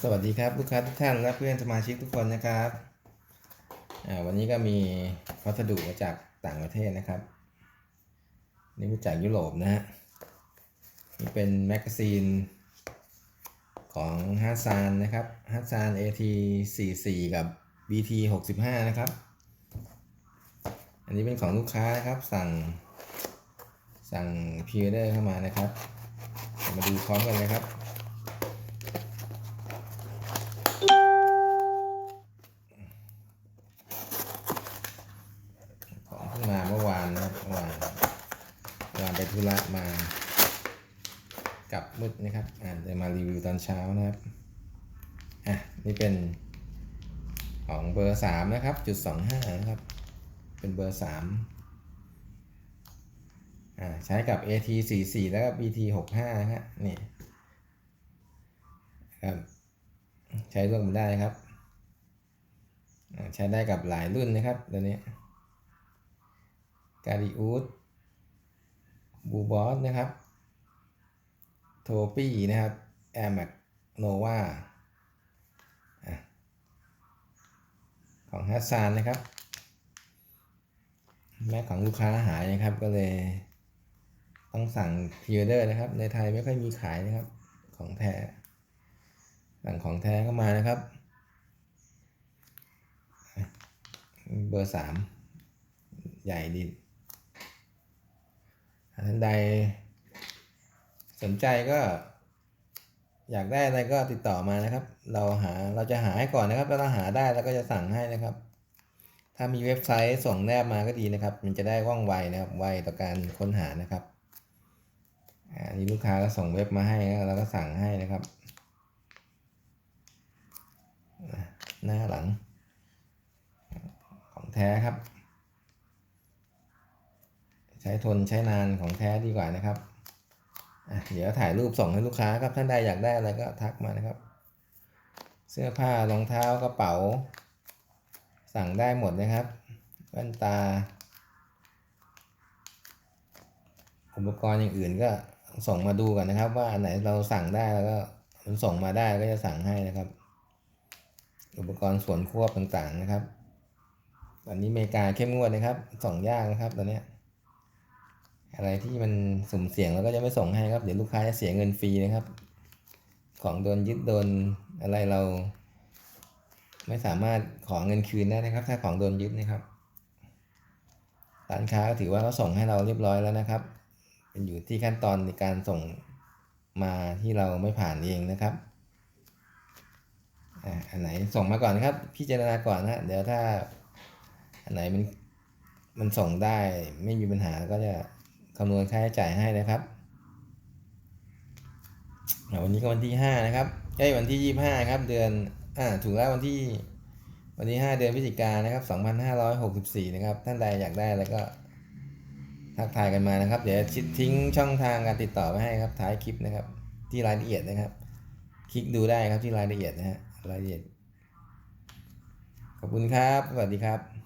สวัสดีครับลูกค้าทุกท่านและเพื่อนสมาชิกทุกคนนะครับ วันนี้ก็มีพัสดุมาจากต่างประเทศนะครับ นี่มาจากยุโรปนะฮะนี่เป็นแมกกาซีนของฮ a ซานนะครับฮ a ซาน AT44 กับ BT 65 นะครับ อันนี้เป็นของลูกค้านะครับสั่งสั่งพิเดอร์เข้ามานะครับ มาดูพร้อมกันเลยครับ ธุระมากลับมืดนะครับ อ่าเดี๋ยวมารีวิวตอนเช้านะครับ อะ นี่เป็นของเบอร์สามนะครับ จุดสองห้านะครับ เป็นเบอร์สามอ่า ใช้กับ AT 4 4แล้วก็ BT 6 5นะฮะ นี่ครับ ใช้ร่วมกันได้ครับ ใช้ได้กับหลายรุ่นนะครับ ตัวนี้การิอูด บูบอสนะครับ โทปี้นะครับแอร์แม็กโนวาของฮัสซานนะครับ แม็กของลูกค้าหายนะครับ ก็เลยต้องสั่งพิอเดอร์นะครับ ในไทยไม่ค่อยมีขายนะครับ ของแท้ สั่งของแท้เข้ามานะครับ เบอร์สามใหญ่ดี ท่านใดสนใจก็ อยากได้อะไรก็ติดต่อมานะครับ เราหาเราจะหาให้ก่อนนะครับแล้วเราหาได้แล้วก็จะสั่งให้นะครับ ถ้ามีเว็บไซต์ส่งแนบมาก็ดีนะครับ มันจะได้ว่องไวนะครับไวต่อการค้นหานะครับอันนี้ลูกค้าก็ส่งเว็บมาให้แล้วก็สั่งให้นะครับหน้าหลัง ของแท้ครับ ใช้ทนใช้นานของแท้ดีกว่านะครับเดี๋ยวถ่ายรูปส่งให้ลูกค้าครับท่านใดอยากได้อะไรก็ทักมานะครับ เสื้อผ้ารองเท้ากระเป๋า สั่งได้หมดนะครับแว่นตา อุปกรณ์อย่างอื่นก็ส่งมาดูกันนะครับ ว่าอันไหนเราสั่งได้แล้วก็มันส่งมาได้ก็จะสั่งให้นะครับ อุปกรณ์ส่วนควบต่างๆนะครับ ตอนนี้อเมริกาเข้มงวดนะครับส่งยากนะครับตอนเนี้ย อะไรที่มันสุ่มเสี่ยงแล้วก็จะไม่ส่งให้ครับ เดี๋ยวลูกค้าจะเสียเงินฟรีนะครับ ของโดนยึดโดนอะไรเรา ไม่สามารถขอเงินคืนได้นะครับ ถ้าของโดนยึดนะครับร้านค้าก็ถือว่าเขาส่งให้เราเรียบร้อยแล้วนะครับ เป็นอยู่ที่ขั้นตอนในการส่งมาที่เราไม่ผ่านเองนะครับอ่าอันไหนส่งมาก่อนนะครับ พิจารณาก่อนนะเดี๋ยวถ้าอันไหนมันมันส่งได้ไม่มีปัญหาก็จะ คำนวณค่าใช้จ่ายให้นะครับวันนี้ก็วันที่ห้านะครับใช่วันที่ยี่ห้าครับเดือนอ่าถูกแล้ววันที่วันที่ห้าเดือนพฤศจิกายนนะครับสองพันห้าร้อยหกสิบสี่นะครับท่านใดอยากได้แล้วก็ทักทายกันมานะครับ เดี๋ยวทิ้งช่องทางการติดต่อไว้ให้ครับท้ายคลิปนะครับ ที่รายละเอียดนะครับ คลิกดูได้ครับที่รายละเอียดนะฮะรายละเอียด ขอบคุณครับ สวัสดีครับ